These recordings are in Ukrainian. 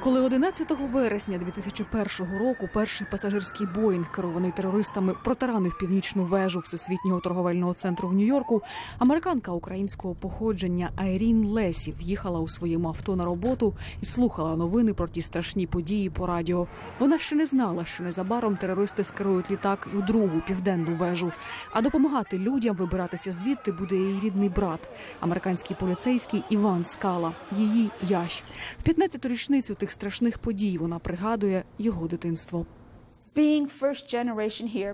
Коли 11 вересня 2001 року перший пасажирський Боїнг, керований терористами, протаранив північну вежу Всесвітнього торговельного центру в Нью-Йорку, американка українського походження Айрін Лесі в'їхала у своєму авто на роботу і слухала новини про ті страшні події по радіо. Вона ще не знала, що незабаром терористи скерують літак у другу південну вежу. А допомагати людям вибиратися звідти буде її рідний брат, американський поліцейський Іван Скала, її ящ. В 15-ту річницю тих страшних подій вона пригадує його дитинство.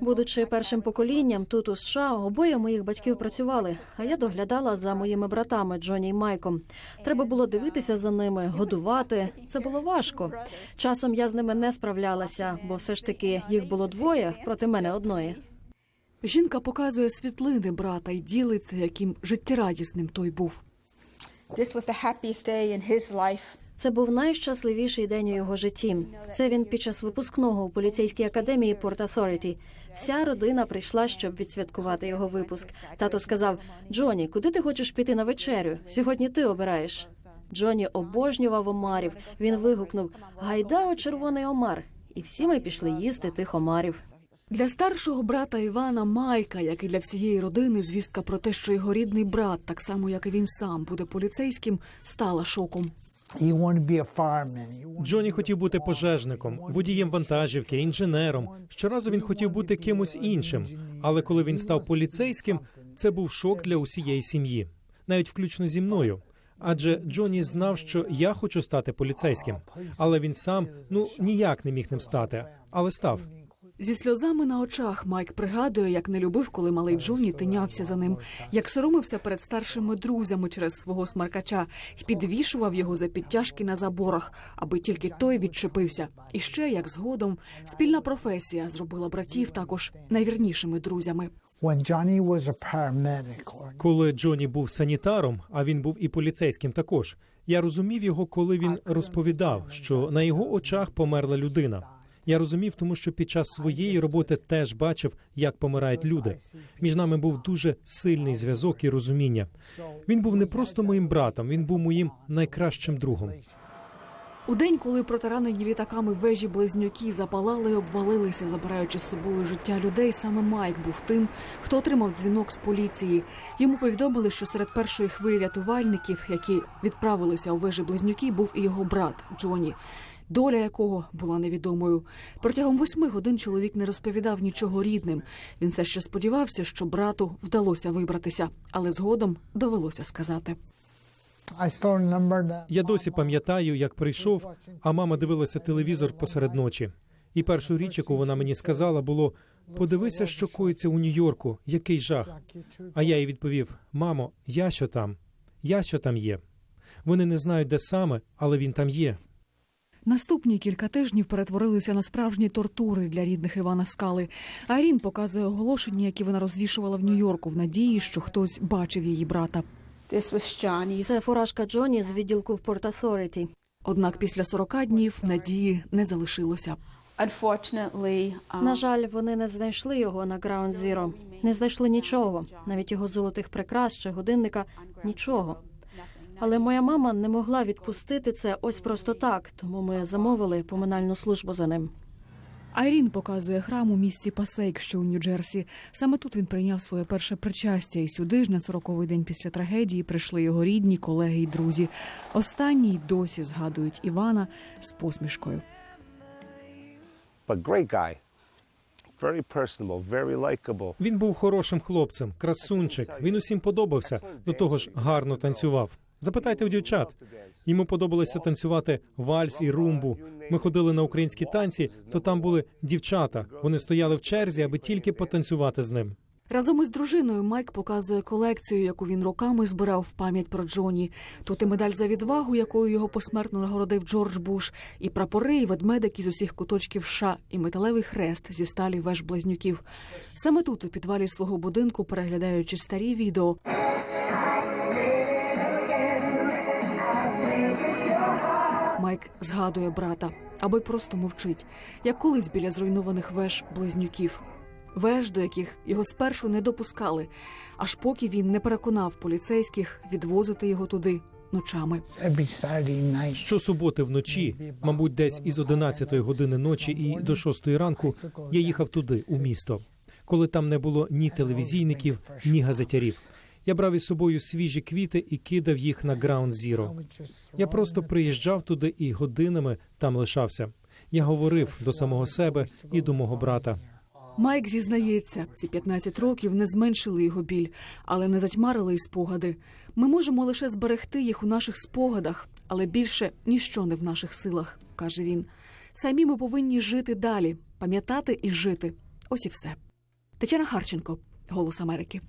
Будучи першим поколінням тут у США, обоє моїх батьків працювали, а я доглядала за моїми братами Джоні і Майком. Треба було дивитися за ними, годувати. Це було важко. Часом я з ними не справлялася, бо все ж таки їх було двоє проти мене одної. Жінка показує світлини брата і ділиться, яким життєрадісним той був. This was the happiest day in his life. Це був найщасливіший день у його житті. Це він під час випускного у поліцейській академії Порт Authority. Вся родина прийшла, щоб відсвяткувати його випуск. Тато сказав: Джоні, куди ти хочеш піти на вечерю? Сьогодні ти обираєш. Джоні обожнював омарів. Він вигукнув: Гайда, червоний омар! І всі ми пішли їсти тих омарів. Для старшого брата Івана Майка, як і для всієї родини, звістка про те, що його рідний брат, так само як і він сам, буде поліцейським, стала шоком. Джоні хотів бути пожежником, водієм вантажівки, інженером. Щоразу він хотів бути кимось іншим. Але коли він став поліцейським, це був шок для усієї сім'ї, навіть включно зі мною. Адже Джоні знав, що я хочу стати поліцейським, але він сам ну ніяк не міг ним стати, але став. Зі сльозами на очах Майк пригадує, як не любив, коли малий Джоні тинявся за ним, як соромився перед старшими друзями через свого смаркача і підвішував його за підтяжки на заборах, аби тільки той відчепився. І ще як згодом спільна професія зробила братів також найвірнішими друзями. Коли Джоні був санітаром, а він був і поліцейським також. Я розумів його, коли він розповідав, що на його очах померла людина. Я розумів, тому що під час своєї роботи теж бачив, як помирають люди. Між нами був дуже сильний зв'язок і розуміння. Він був не просто моїм братом, він був моїм найкращим другом. У день, коли протаранені літаками вежі близнюки запалали і обвалилися, забираючи з собою життя людей, саме Майк був тим, хто отримав дзвінок з поліції. Йому повідомили, що серед першої хвилі рятувальників, які відправилися у вежі близнюки, був і його брат Джоні. Доля якого була невідомою. Протягом восьми годин чоловік не розповідав нічого рідним. Він все ще сподівався, що брату вдалося вибратися, але згодом довелося сказати. Я досі пам'ятаю, як прийшов, а мама дивилася телевізор посеред ночі. І першу річ, яку вона мені сказала, було: подивися, що коїться у Нью-Йорку, який жах. А я їй відповів: Мамо, я що там? Я що там є. Вони не знають, де саме, але він там є. Наступні кілька тижнів перетворилися на справжні тортури для рідних Івана Скали. Айрін показує оголошення, які вона розвішувала в Нью-Йорку, в надії, що хтось бачив її брата. Це фуражка Джоні з відділку в Порт Authority. Однак після 40 днів надії не залишилося. Um, На жаль, вони не знайшли його на Ground Zero. Не знайшли нічого, навіть його золотих прикрас чи годинника нічого. Але моя мама не могла відпустити це ось просто так, тому ми замовили поминальну службу за ним. Айрін показує храм у місті Пасейк, що у Нью-Джерсі. Саме тут він прийняв своє перше причастя, і сюди ж на 40-й день після трагедії прийшли його рідні, колеги й друзі. Останні й досі згадують Івана з посмішкою. Він був хорошим хлопцем, красунчик. Він усім подобався. До того ж, гарно танцював. Запитайте у дівчат. Йому подобалося танцювати вальс і румбу. Ми ходили на українські танці, то там були дівчата. Вони стояли в черзі, аби тільки потанцювати з ним. Разом із дружиною Майк показує колекцію, яку він роками збирав в пам'ять про Джоні. Тут і медаль за відвагу, якою його посмертно нагородив Джордж Буш, і прапори, і ведмедик із усіх куточків США, і металевий хрест зі сталі веж близнюків. Саме тут, у підвалі свого будинку, переглядаючи старі відео. Майк згадує брата, аби просто мовчить, як колись біля зруйнованих веж близнюків. Веж, до яких його спершу не допускали, аж поки він не переконав поліцейських відвозити його туди ночами. Щосуботи вночі, мабуть, десь із 11 години ночі і до 6 ранку, я їхав туди, у місто, коли там не було ні телевізійників, ні газетярів. Я брав із собою свіжі квіти і кидав їх на Ground Zero. Я просто приїжджав туди і годинами там лишався. Я говорив до самого себе і до мого брата. Майк зізнається, ці 15 років не зменшили його біль, але не затьмарили й спогади. Ми можемо лише зберегти їх у наших спогадах, але більше ніщо не в наших силах, каже він. Самі ми повинні жити далі, пам'ятати і жити. Ось і все. Тетяна Харченко, Голос Америки.